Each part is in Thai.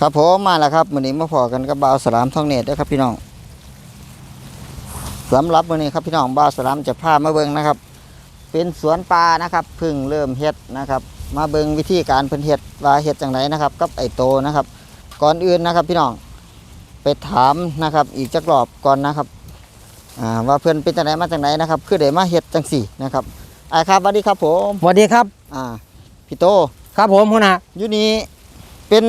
ครับผมมาแล้วครับมื้อนี้มาพอกันกับบ่าวสลามท่องเนตรเด้อครับพี่น้องสำหรับมื้อนี้ครับพี่น้องบ่าวสลามจะพามาเบิ่งนะครับ เป็นสวนปลานะครับเพิ่งเริ่มเฮ็ดนะครับ มาเบิ่งวิธีการเพิ่นเฮ็ดว่าเฮ็ดจังไดนะครับ กับไอ้โตนะครับ ก่อนอื่นนะครับพี่น้องไปถามนะครับ อีกจักรอบก่อนนะครับอ่าว่าเพิ่นเป็นจังไดมาจังไดนะครับ คือได้มาเฮ็ดจังสี่นะครับอ่าครับสวัสดีครับผมสวัสดีครับ อ่าพี่โต ครับผมหัวหน้าอยู่นี่เป็น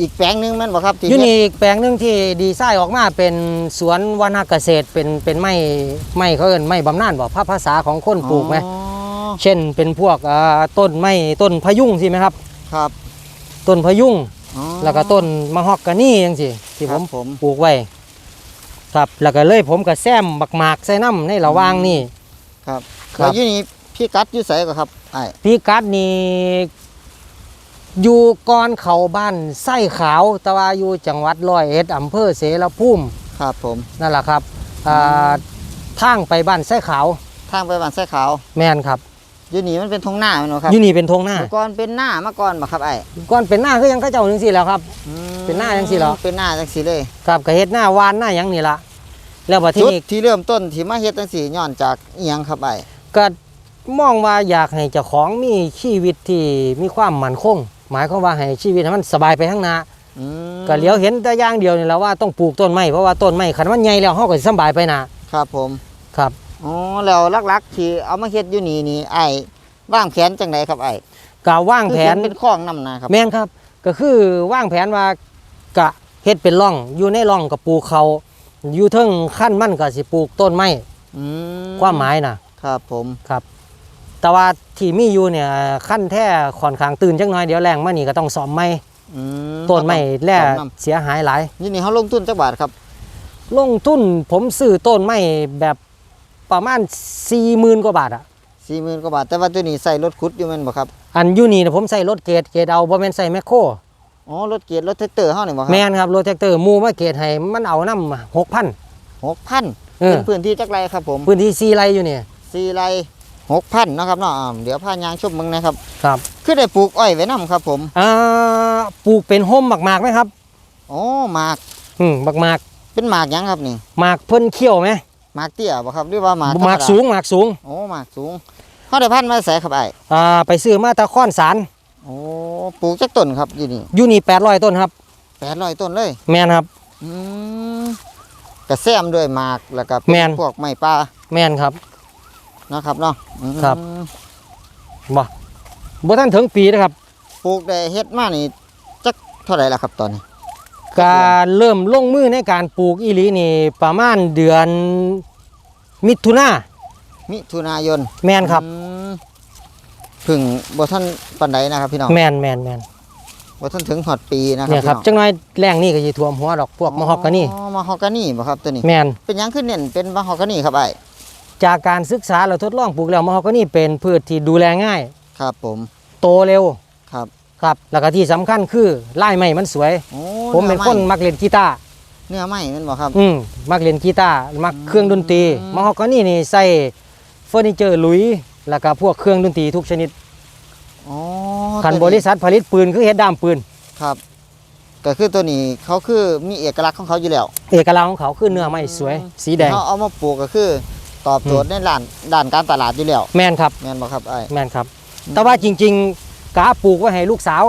อีกแปลงหนึงแม่นบ่ครับที่อยู่เฮ็ดนี่อีกแปลงหนึงที่ดีไซน์ออกมาเป็นสวนวนาเกษตรเป็นเป็นไม้ไม้เขาเอิ้นไม้บำนาญบ่ภาภาษาของคนปลูกไหมอ๋อเช่นเป็นพวกอ่าต้นไม้ต้นพะยุงใช่ไหมครับ ครับต้นพะยุงอ๋อ แล้วก็ต้นมะฮอกกานี่จังซี่ที่คผรับมผม ปลูกไว้ครับแล้วก็เลยผมก็แซมบักหมากใส่น้ำในระหว่างนี่ ครับครับ แล้วอยู่นี่พี่กัดอยู่ไสก็ครับไอ้พี่กัดนี่ อยู่ก่อนเขาบ้านไส้ขาวแต่ว่าอยู่จังหวัดร้อยเอ็ดอำเภอเสรภูมิครับผม นั่นแหละครับอ่าทางไปบ้านไส้ขาวทางไปบ้านไส้ขาวแม่นครับอยู่นี่มันเป็นทงหน้าแม่นบ่ครับอยู่นี่เป็นทงหน้าเมื่อก่อนเป็นหน้ามาก่อนบ่ครับไอ้ก่อนเป็นหน้าคือยังเข้าเจ้าจังซี่แหล้วครับ อืมเป็นหน้าจังสิเหรอ เป็นหน้าจังซี่เลยกับกระเฮ็ดหน้าวานหน้าหยังนี่ละแล้วบัดทีจุดนี้ที่เริ่มต้นที่มาเฮ็ดจังซี่ย้อนจากอีหยังครับไอ้ก็มองว่าอยากให้เจ้าของมีชีวิตที่มีความมั่นคง หมายความว่าให้ชีวิตให้มันสบายไปข้างหน้าอืมก็เลี้ยวเห็นแต่อย่างเดียวนี่แหละว่าต้องปลูกต้นไม้เพราะว่าต้นไม้คันมันใหญ่แล้วเฮาก็สิสำบายไปหน้าครับผมครับ อ๋อแล้วหลักๆที่เอามาเฮ็ดอยู่นี่นี่ไอ้วางแผนจังไดครับไอ้ก็วางแผน คือเห็เป็นคลองนำนาครับ แม่นครับก็คือวางแผนว่ากะเฮ็ดเป็นร่องอยู่ในร่องก็ปลูกเขาอยู่เทิงขั้นมันก็สิปลูกต้นไม้อืมความหมายน่ะครับผม ครับ แต่ว่าที่มีอยู่เนี่ยขั้นแท้ค่อนข้างตื่นจังน้อยเดี๋ยวแรงมานี่ก็ต้องซ่อมไม้อืมต้นไม้แล่ซ่อมนำเสียหายหลายนี่นี่เขาลงทุนจักบาทครับลงทุนผมซื้อต้นไม้แบบประมาณ40,000กว่าบาทอะสี่หมื่นกว่าบาทแต่ว่าตัวนี้ใส่รถขุดอยู่แมันบ่ครับอันอยู่นี่นะผมใส่รถเกรดเกรดเอาบ่แม่นใส่แมคโครอ๋อรถเกียร์รถแท็กเตอร์เฮานี่บ่ครัแม่นครับรถแท็กเตอร์หมู่มาเกรดให้มันเอานำ6,000หกพันเออ เป็นพื้นที่จักไรครับผมพื้นที่4ไร่อยู่นี่สี่ไร่ หกพันเนาะครับเนาะอ่าเดี๋ยวพายางชมมึงนะครับครับคือได้ปลูกอ้อยไว้นํครับ ผมอ่าปลูกเป็นโฮมหมากๆไหมครับอ๋อหมากอืมหมากเป็นหมากหยังครับนี่ๆหมากเพิ่นเขี้ยวไหมหมากเตี้ยบ่ครับหรือว่าหมากหมากธรรดสูงหมากสูงโอ้หมากสูงเขาได้พันธุ์มาใส่ครับไอ้อ่าไปซื้อมาตะค้อนสารโอ้ปลูกจักต้นครับอยู่นี่อยู่นี่800ต้นครับ แปดร้อยต้นเลย แม่นครับ อืมกระแซมด้วยหมากแล้วก็เป็แม่น พวกไม้ป่าแม่นครับ นะครับเนาะอืมครับ บ่บ่ทันถึงปีนะครับ ปลูกได้เฮ็ดมานี่จักเท่าไหร่ละครับตอนนี้ การเริ่มลงมือในการปลูกอีหลีนี่ ประมาณเดือนมิถุนามิถุนายนแม่นครับ อืมเพึ่งบ่ทันปานใดนะครับพี่น้องแม่นแม่นแม่นบ่ทันถึงฮอดปีนะครัเนี่ยครับพี่จังน้อยแรงนี่ก็สิท่วมหัวดอกพวกมะฮอกกานี่อ๋อมะฮอกกานี่บ่ครับตัวนี้ แม่นเป็นหยังขึ้นเน้นเป็นมะฮอกกานี่ครับไอ้ จากการศึกษาเราทดลองปลูกแล้วมะฮอกกานี่เป็นพืชที่ดูแลง่าย ครับผม โตเร็วครับ ครับแล้วก็ที่สำคัญคือลายไม้มันสวย โอ้ผมเป็นคนอไมักเล่นกีตาร์เนื้อไม้แม่นบ่ครับ อืมมักเล่นกีตาร์มักเครื่องดนตรีอืม มะฮอกกานี่นี่ใส่เฟอร์นิเจอร์หลุยแล้วก็พวกเครื่องดนตรีทุกชนิดอ๋อคันตัวบริษัทผลิตปืนคือเฮ็ดด้ามปืน ครับ ก็คือตัวนี้เขาคือมีเอกลักษณ์ของเขาอยู่แล้ว เอกลักษณ์ของเขาคือเนื้อไม้สวย สีแดง เขาเอามาปลูกก็คือ ตอบโจทย์ในด้านด้านการตลาดอยู่แล้วแม่นครับ แม่นบ่ครับไอ้แม่นครับ แต่ว่าจริงๆกาปลูกไว้ให้ลูกสาว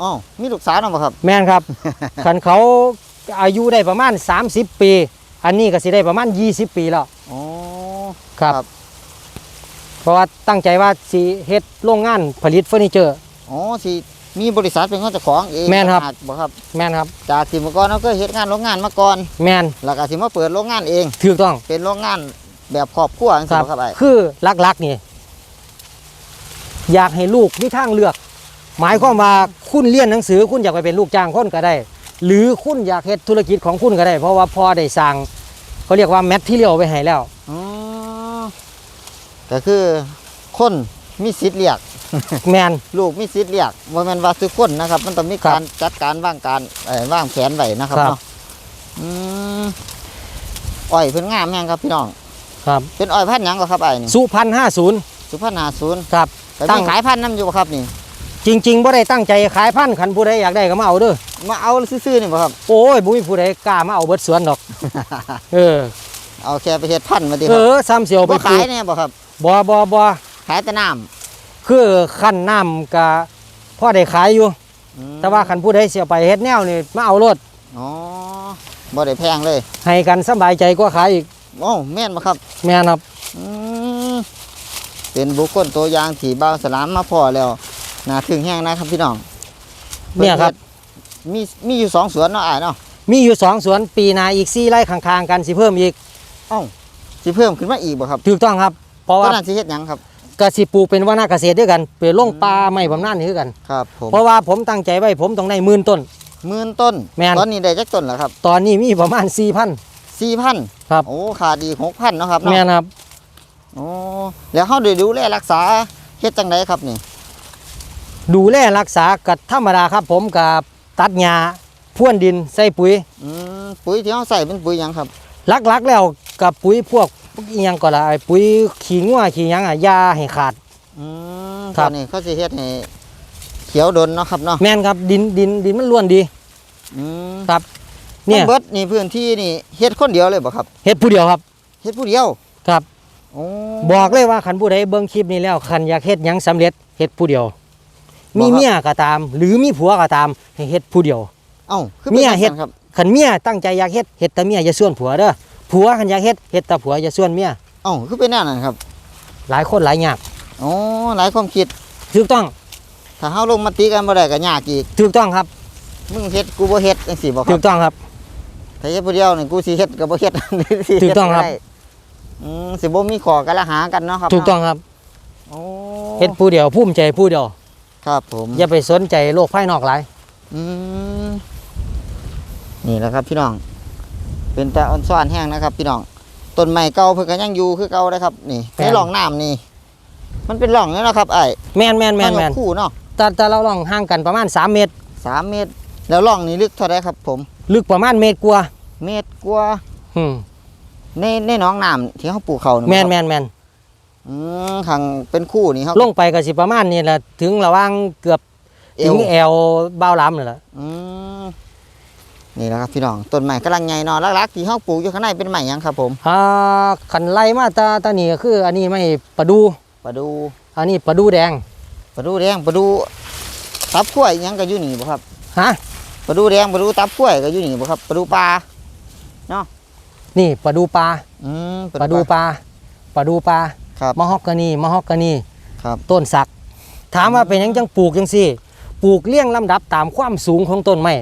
อ๋อมีลูกสาวนํบ่ครับ แม่นครับ คันเขาอายุได้ประมาณ 30 ปี อันนี้ก็สิได้ประมาณ 20 ปีแล้วอ๋อ ครับ ครับ เพราะว่าตั้งใจว่าสิเฮ็ดโรงงานผลิตเฟอร์นิเจอร์ อ๋อสิมีบริษัทเป็นของเจ้าของเองแม่นครับ ต่างหากบ่ครับ แม่นครับ จากที่เมื่อก่อนเราก็เฮ็ดงานโรงงานมาก่อน แม่นแล้วก็สิมาเปิดโรงงานเอง ถูกต้อง เป็นโรงงาน แบบครอบครัวจังคซี่รับบ่ครับไอ้คือหลักๆนี่อยากให้ลูกมีทางเลือก หมายความว่าคุณเรียนหนังสือ คุณอยากไปเป็นลูกจ้างคนก็ได้ หรือคุณอยากเฮ็ดธุรกิจของคุณก็ได้ เพราะว่าพอได้สร้างเขาเรียกว่าแมทที่เรียวไว้ให้แล้วอ๋อก็คือคนมีสิทธิ์เรียกแมนลูกมีสิทธิ์เรียกบ่แม่นว่าทุกคนนะครับ มันต้องมีครับการจัดการวางการเอ่อวางแผนไว้นะครับครับเนาะอืมอ้อยเพิ่นงามแม่งครับพี่น้อง ครับเป็นอ้อยพันธุ์หยังก็ครับไอ้นี่สุพรรณห้าศูนย์สุพรรณหาศูนย์ครับ แต่ตั้มีง ขายพันธุ์นํอยู่บ่ครับนี่ จริงๆบ่ได้ตั้งใจขายพันธุ์คันผู้ใดอยากได้ก็มาเอาเด้อมาเอาซื่อๆนี่บ่ครับ โอ้ยบ่มีผู้ใดกล้ามาเอาเบิดสวนดอก เออเอาแค่ไปเฮ็ดพันธุ์มาดิเอครับอซ้ำเสียวไปบ่ปลูขายกแน่บ่ครับ บ่บ่บ่ขายแต่น้ำคือขั้นน้ำก็พอได้ขายอยู่อืมแต่ว่าคันผู้ใดเสียไปเฮ็ดแนวนี่มาเอารถอ๋อบ่ได้แพงเลยให้กันสำบายใจกว่าขายอีก โอ้แม่นบ่ครับแม่นครับอืมเป็นบุคคลตัวอย่างที่บ่าวสลามมาพอแล้วน่าถึงแห้งนะครับพี่น้องเนี่ยครับ มีมีอยู่สองสวนเนาะอ้ายเนาะมีอยู่สองสวนปีหนาอีก4ไร่ข้างๆกันสิเพิ่มอีกเอ้าสิเพิ่มขึ้นมาอีกบ่ครับถูกต้องครับเพราะตอว่านนั้นสิเฮ็ดหยังครับก็สิปลูกเป็นว่านาเกษตรด้วยกันไปลงปลาไม้บำนาญนี่คือกันครับผมเพราะว่าผมตั้งใจไว้ผมต้องได้หมื่นต้นหมื่นต้นแม่นตอนนี้ได้จักต้นแล้วครับ ตอนนี้มีประมาณ 4,000 4,000ครับ โอ้ขาดอีก6,000เนาะครับแม่เนาะนครับ โอ้แล้วเฮาได้ดูแลรักษาเฮ็ดจังไดครับนี่ ดูแลรักษากับธรรมดาครับผมกับตัดหญ้าพ่วนดินใส่ปุ๋ยอืมปุ๋ยที่เฮาใส่เป็นปุ๋ยหยังครับลักๆแล้วกับปุ๋ยพวกอิหยังก็ละไอ้ปุ๋ยขี้งัวขี้หยังอะอยาให้ขาด อืมครัตอบนนี้เขาสิเฮ็ดให้เขียวดนเนาะครับเนาะแม่นครับดินดินดินมันล้วนดี อืมครับ เนี่ยทั้งเบิดนี่พื้นที่นี่เฮ็ดคนเดียวเลยบ่ครับเฮ็ดผู้เดียวครับเฮ็ดผู้เดียวครับโอ้บอกเลยว่าคันผู้ใดเบิ่งคลิปนี้แล้วคันอยากเฮ็ดหยังสำเร็จเฮ็ดผู้เดียว มีเมียก็ตาม หรือมีผัวก็ตามให้เฮ็ดผู้เดียว เอ้าคือเมีเป็นยจังเฮ็ดซั่นครับคันเมียตั้งใจอยากเฮ็ดเฮ็ดแต่เมียอย่าส่วนผัวเด้อผัวคันอยากเฮ็ดเฮ็ดแต่ผัวอย่าส่วนเมียเอ้าคือเป็นแนวนั้นครับ หลายคนหลายยากโอ้หลายความคิดถูกต้องถ้าเฮาลงมติกันบ่ได้ก็ยากอีกถูกต้องครับ มึงเฮ็ดกูบ่เฮ็ดจังซี่บ่คถูรับกต้องครับ ถ้าเฮ็ดผู้เดียวนี่กูสิเฮ็ดก็บ่เฮ็ดสิถูกต้องครับ เฮ็ดได้อืมสิบ่มีขอกันละหากันเนาะครับถูกต้องครับโอ้เฮ็ดผู้เดียวภูมิใจผู้เดียวครับผมอย่าไปสนใจโลกภายนอกหลาย อืมนี่แหละครับพี่น้อง เป็นแต่อ่อนซ้อนแห้งนะครับ พี่น้องต้นไม้เก่าเพิ่นก็ยังอยู่คือเก่านะครับ นี่แม่นในร่องน้ำนี่ มันเป็นร่องนี่เนาะครับไอ้แม่นแม่นแม่นแม่นนคู่เนาะแต่แต่เราลองห่างกันประมาณ 3 เมตร สามเมตร แล้วร่องนี่ลึกเท่าไรครับ ผม ลึกประมาณเมตรกว่าเมตรกว่าอืมในในหน้องน้ำที่เขาปลูกเขานี่แม่นบ่ครับแม่นแม่นอืมขังเป็นคู่นี่ครับลงไปก็สิประมาณนี่แหละถึงระหว่างเกือบเอถึวงแอวบ้าวล้ำนี่แหละอืมนี่แหละครับพี่น้องต้นไม้กำลังใหญ่เนอนลักๆที่เขาปลูกอยู่ข้างในเป็นไม้หยังครับผมอ่าขันไล่มาตาตานี่ก็คือ อันนี้ไม่ประดูประดูอันนี้ประดูแดงประดูแดงประดูตับกล้วยหยังก็อยู่นี่บ่ครับฮะ ประดูแดงประดูตับกล้วยก็อยู่นี่บ่ครับประดูปลานี่ประดูปลาอืมประดูปลาประดูปลาครับมะฮอกกานีมะฮอกกานีครับต้นสัก ถามว่าเป็นหยังจังปลูกจังซี่ปลูกเลี้ยงลำดับตามความสูงของต้นไม้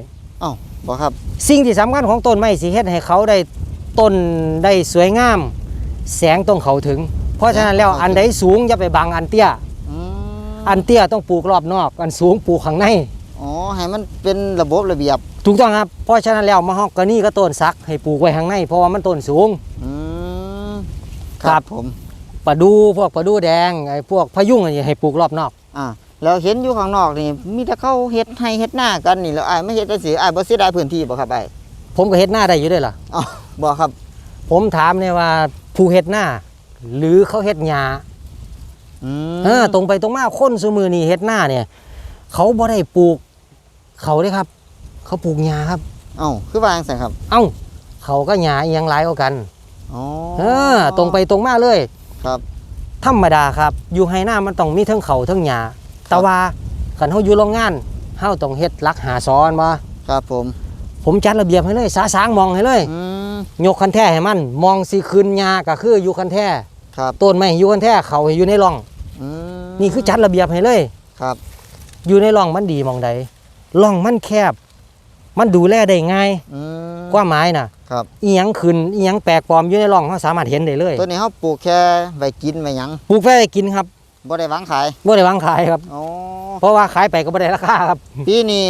อ้าวบ่ครับ สิ่งที่สำคัญของต้นไม้สิเฮ็ดให้เขาได้ต้นได้สวยงาม แสงต้องเขาถึง เพราะฉะนั้นแล้วอันใดสูงอย่าไปบังอันเตี้ยอืมอันเตี้ยต้องปลูกรอบนอก อันสูงปลูกข้างในอ๋อ ให้มันเป็นระบบระเบียบ ถูกต้องครับ เพราะฉะนั้นแล้วมะฮอกกานีก็ต้นสักให้ปลูกไว้ข้างในเพราะว่ามันต้นสูง อืมครับผมประดูพวกประดูแดงไอ้พวกพะยุงอันนี้ให้ปลูกรอบนอก อ่าแล้วเห็นอยู่ข้างนอกนี่ มีแต่เขาเฮ็ดให้เฮ็ดหน้ากันนี่แล้วอ้ายไม่เฮ็ดจังซี่อ้ายบ่เสียดายพื้นที่บ่ครับอ้ายผมก็เฮ็ดหน้าได้อยู่ด้วยล่ะอ้าวบ่ครับ ผมถามเนี่ยว่าผู้เฮ็ดหน้า หรือเขาเฮ็ดหญ้าอืมเออตรงไปตรงมาคนซุมือนี่เฮ็ดหน้าเนี่ย เขาบ่ได้ปลูก เขาเด้ครับ เขาปลูกหญ้าครับ เอ้าคือว่าจังซั่นครับ เอ้า เขาก็หญ้าอีหยังหลายกว่ากันอ๋อเออตรงไปตรงมาเลย ครับ ธรรมดาครับ อยู่ให้หน้ามันต้องมีทั้งเขาทั้งหญ้าแต่ว่าคันเฮาอยู่โรงงานเฮาต้องเฮ็ดหลักหาซ้อนบ่ครับผม ผมจัดระเบียบให้เลยสาสางมองให้เลย อืม ยกคันแท้ให้มัน มองสิคืนหญ้าก็คืออยู่คันแท้ครับ ต้นไม้อยู่คันแท้เขาให้อยู่ในร่อง อืมนี่คือจัดระเบียบให้เลย ครับ อยู่ในร่องมันดีหมองใด ร่องมันแคบ มันดูแลได้ง่ายอืมกว่าไม้น่ะครับอีหยังขึ้นอีหยังแปลกปลอมอยู่ในร่องเขาสามารถเห็นได้เลยตัวนี้เขาปลูกแค่ไว้กินไว้หยังปลูกไว้ให้กินครับบ่ได้หวางขายบ่ได้วางขายครับ อ๋อเพราะว่าขายไปก็บ่ได้ราคาครับ ปีนี้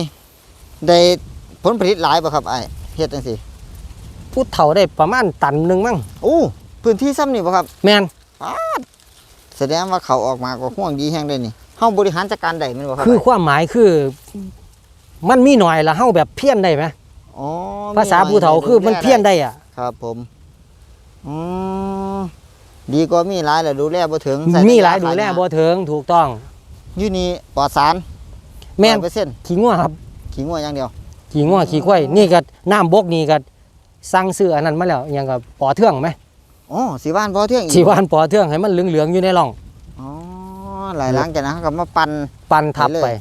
ได้ผลผลิตหลายบ่ครับไอ้เฮ็ดจังซี่ผู้เฒ่าได้ประมาณตันหนึงมั้งโอ้พื้นที่ซ้ำนี่บ่ครับ แม่นแสดงว่าเขาออกมาก็ห่วงดีแฮงเลยนี่เฮาบริหารจัดการได้แม่นบ่ครับคือความหมายคือ มันมีหน่อยละเฮาแบบเพี้ยนได้ไหมอ๋อภาษาผู้เฒ่าคือมันเพี้ยนได้อะ ครับผมอ๋อดีกว่ามีหลายแล้วดูแลบ่ถึงใส่มีหลายขดูแลยบ่ถึงถูกต้องอยู่นี่ปลอดสารแม่นเปอร์เซ็นต์ขี้งัวครับขี้งัวอย่างเดียวขี้งัวขี้ควายนี่ก็น้ำบกนี่ก็สั่งซื้ออันนั้นมาแล้วอยังกับปอเทืองไหมอ๋อสีบ้านพอเที่ยงอีกชีวานปอเทืองให้มันเหลืองๆอยู่ในร่องอ๋อหลายหลังจากนั้นเขาก็มาปั่นปันทับไปไปเลย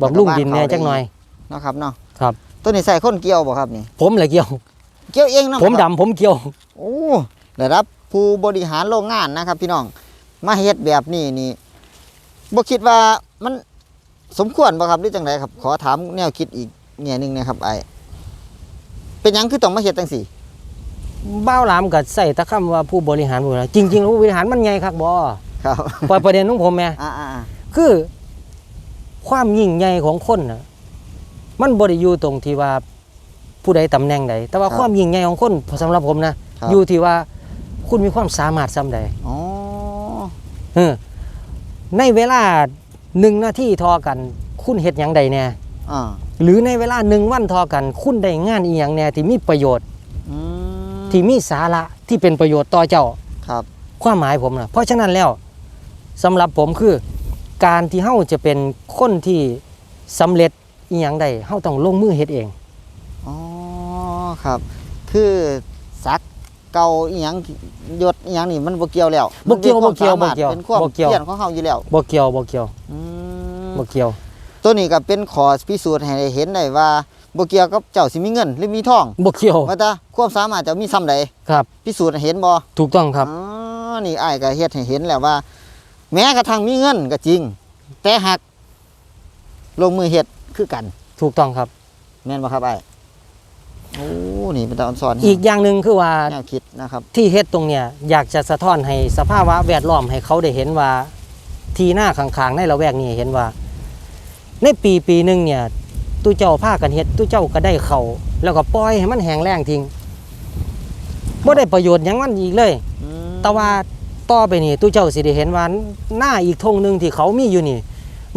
บอกลุงดินเนี่ยจักหน่อยเนาะครับเนาะครับ ตัวนี้ใส่ข้นเกี่ยวบ่ครับนี่ ผมเลยเกี่ยว เกี่ยวเองเนาะผมดำผมเกี่ยวโอ้ได้รับผู้บริหารโรงงานนะครับ พี่น้องมาเฮ็ดแบบนี้นี่บ่คิดว่ามันสมควรบ่ครับหรือจังไดครับ ขอถามแนวคิดอีกแง่หนึงนะครับไอเป็นหยังคือต้องมาเฮ็ดจังซี่บ้าวหลามก็ใส่แตะคำว่าผู้บริหารผู้บริหารจริงๆแล้วผู้บริหารมันไงครับบอครับปล่อยประเด็นของผมแม่อ่าอ่าอ่าคือ ความยิ่งใหญ่ของคนน่ะมันบริอยู่ตรงที่ว่าผู้ใดตำแหน่งใดแต่ว่าความยิ่งใหญ่ของคนสำหรับผมนะครับ อยู่ที่ว่าคุณมีความสามารถซ้ำใดอ๋อเออในเวลาหนึ่งนาทีทอกัน คุณเฮ็ดหยังใดแน่อ่าหรือในเวลาหนึ่งวันทอกัน คุณได้งานอีหยังแน่ที่มีประโยชน์อืมที่มีสาระที่เป็นประโยชน์ต่อเจ้า ครับ ความหมายผมนะเพราะฉะนั้นแล้วสำหรับผมคือ การที่เฮาจะเป็นคนที่สำเร็จอีหยังใดเฮาต้องลงมือเฮ็ดเอง อ๋อครับ คือสักเก่าอีหยังยศอีหยังนี่มันบ่เกี่ยวแล้วบ่เกี่ยวมันบ่เกี่ยวป็นบ่เกี่ยวเป็นความบ่เกี่ยวเพียรของเฮาอยู่แล้วบ่เกี่ยวบ่เกี่ยวอืมบ่เกี่ยว ตัวนี้ก็เป็นขอพิสูจน์ให้ได้เห็นได้ว่าบ่เกี่ยวกับเจ้าสิมีเงินหรือมีทองบ่เกี่ยวว่าแต่ความสามารถเจ้ามีซ้ำใดครับ พิสูจน์ให้เห็นบ่ถูกต้องครับอ๋อนี่อ้ายก็เฮ็ดให้เห็นแล้วว่า แม้กระทั่งมีเงินก็จริง แต่หากลงมือเฮ็ดคือกัน ถูกต้องครับ แม่นบ่ครับอ้ายโอ้นี่เป็นตาอ่อนสอนอีกอย่างหนึ่งคือว่าแนวคิดนะครับ ที่เฮ็ดตรงเนี้ยอยากจะสะท้อนให้สภาวะแวดล้อมให้เขาได้เห็นว่า ทีหน้าข้างๆในละแวกนี้เห็นว่า ในปีปีหนึ่งเนี่ยตู้เจ้าผ้ากันเฮ็ดตู้เจ้าก็ได้เขาแล้วก็ปล่อยให้มันแห้งแล้งทิ้งบ่ได้ประโยชน์หยังมันอีกเลยอืมแต่ว่า ต่อไปนี่ตู้เจ้าสิได้เห็นว่าหน้าอีกธงหนึ่งที่เขามีอยู่นี่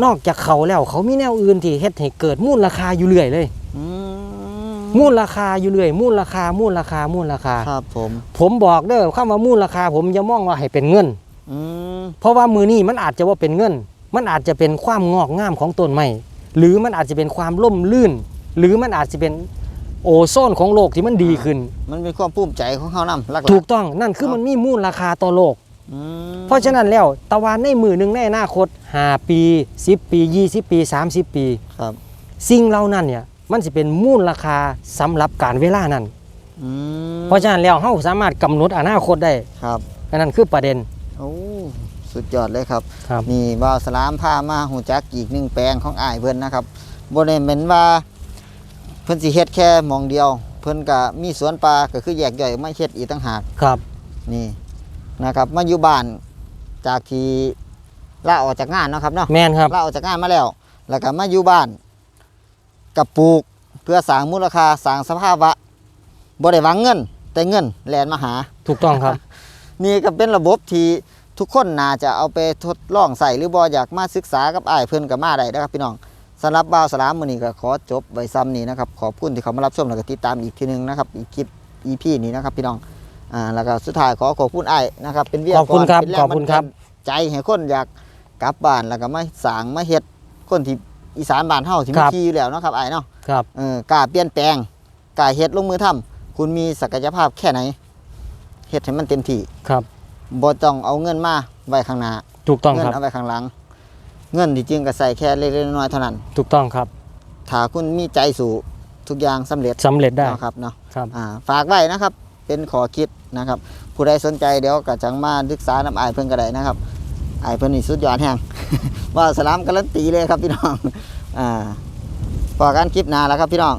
นอกจากเขาแล้วเขามีแนวอื่นที่เฮ็ดให้เกิดมูลราคาอยู่เรื่อยเลยอืมมูลราคาอยู่เรื่อยมูลราคามูลราคามูลราคาครับผม ผมบอกเด้อคำว่ามูลราคา ผมอย่ามองว่าให้เป็นเงินอืมเพราะว่ามือนี้มันอาจจะว่าเป็นเงิน มันอาจจะเป็นความงอกงามของต้นไม้หรือมันอาจจะเป็นความล่มลื่น หรือมันอาจจะเป็นโอโซนของโลกที่มันดีขึ้น มันเป็นความภูมิใจของเขานำหลักๆถูกต้องนั่นคือมันมีมูลราคาต่อโลกอืม เพราะฉะนั้นแล้วตะวันในมือหนึ่งในอนาคต5ปี 10 ปี 20 ปี 30 ปีครับสิ่งเหล่านั้นเนี่ยมันจะเป็นมูลราคาสำหรับการเวลานั้นอืมเพราะฉะนั้นแล้วเราสามารถกำหนดอนาคตได้ครับอันนั้นคือประเด็นโอ้สุดยอดเลยครับครับนี่บ่าวสลามพามาหูจักอีกหนึ่งแปลงของอ้ายเพิ่นนะครับบ่ได้เหม็นว่าเพิ่นสิเฮ็ดแค่หมองเดียว เพิ่นก็มีสวนปลาก็คือแยกย่อยมาเฮ็ดอีกต่างหากครับ นี่ นะครับมาอยู่บ้านจากที่ลาออกจากงานเนาะครับเนาะแมนครับ ลาออกจากงานมาแล้ว แล้วก็มาอยู่บ้านกับปลูกเพื่อสร้างมูลค่าสร้างสภาวะบ่ได้หวังเงิน แต่เงินแลนมาหา ถูกต้องครับ นี่ก็เป็นระบบที่ทุกคนน่าจะเอาไปทดลองใส่หรือบ่อยากมาศึกษากับอ้ายเพิ่นก็มาได้นะครับพี่น้องสำหรับบ่าวสลามมื้อนี้ก็ขอจบไว้ซ้ำนี้นะครับขอบคุณที่เขามารับชมแล้วก็ติดตามอีกทีหนึงนะครับอีกคลิป EP นี้นะครับพี่น้อง อ่าแล้วก็สุดท้ายขอขอบคุณอ้ายนะครับ เป็นเวียขอบคุณครับเป็นแงขอบคุณครับ บันดาลใจให้คนอยากกลับบ้านแล้วก็มาสร้างมาเฮ็ดคนที่อีสานบ้านเฮาที่มีที่อยู่แล้วเนาะครับอ้ายเนาะ ครับ เออกล้าเปลี่ยนแปลงกล้าเฮ็ดลงมือทำคุณมีศักยภาพแค่ไหนเฮ็ดให้มันเต็มที่ครับ บ่ต้องเอาเงินมาไว้ข้างหน้าถูกต้องเงิครับ เอาไว้ข้างหลัง เงินที่จริงก็ใส่แค่เล็กๆน้อยๆเท่านั้น ถูกต้องครับถ้าคุณมีใจสู่ทุกอย่างสำเร็จสำเร็จได้ เนาะครับเนาะครับ อ่าฝากไว้นะครับ เป็นขอคิด นะครับ ผู้ใดสนใจเดี๋ยวก็จังมาศึกษาน้ำอายเพิ่นก็ได้นะครับอายเพิ่นนี่สุดยอดแห่งว่าสลามการันตีเลยครับพี่น้องอ่าพอกันคลิปหน้าแล้วครับพี่น้อง